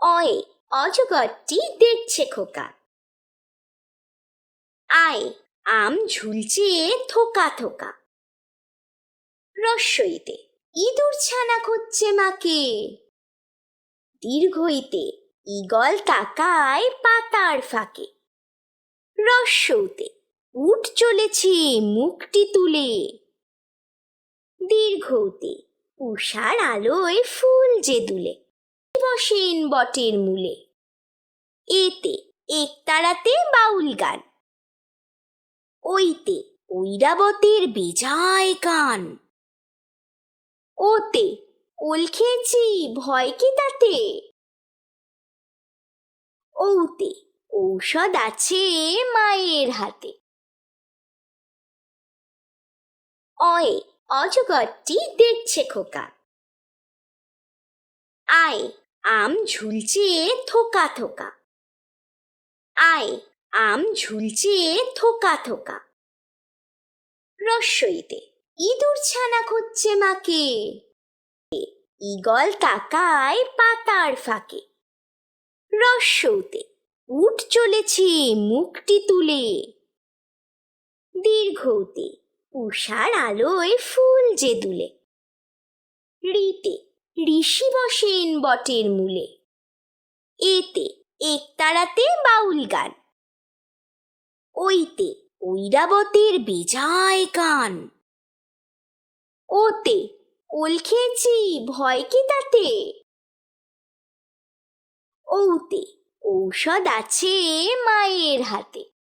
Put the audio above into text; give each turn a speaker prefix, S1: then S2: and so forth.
S1: অয়ে অজগরটি দেখছে খোকা আয় আম ঝুলছে থোকা থোকা রস্যইতে ইঁদুর ছানা খুঁজছে মাকে দীর্ঘইতে ঈগল তাকায় পাতার ফাঁকে রস্যৌতে উঠ চলেছে মুখটি তুলে দীর্ঘতে উষার আলোয় ফুল যে দুলে বসেন বটের মূলে। এতে একতারাতে বাউল গান। ওইতে ঐরাবতের বেজায় গান। ওতে ওল খেয়েছি, ভয় কি তাতে? ওতে ঔষধ আছে মায়ের হাতে। অয়ে অজগরটি দেখছে খোকা। আয় আম ঝুলছে থোকা থোকা। আয়, আম ঝুলছে থোকা থোকা। রস্যইতে, ইঁদুর ছানা খুঁজছে মাকে। ঈগল তাকায় পাতার ফাঁকে। রস্যৌতে উঠ চলেছে মুখটি তুলে। দীর্ঘতে উষার আলোয় ফুল যে দুলে। রিতে ঋষি বসেন বটের মূলে। এতে একতারাতে বাউল গান। ওইতে ঐরাবতের বেজায় গান। ওতে ওল খেয়েছি, ভয় কি তাতে? ওতে ঔষধ আছে মায়ের হাতে।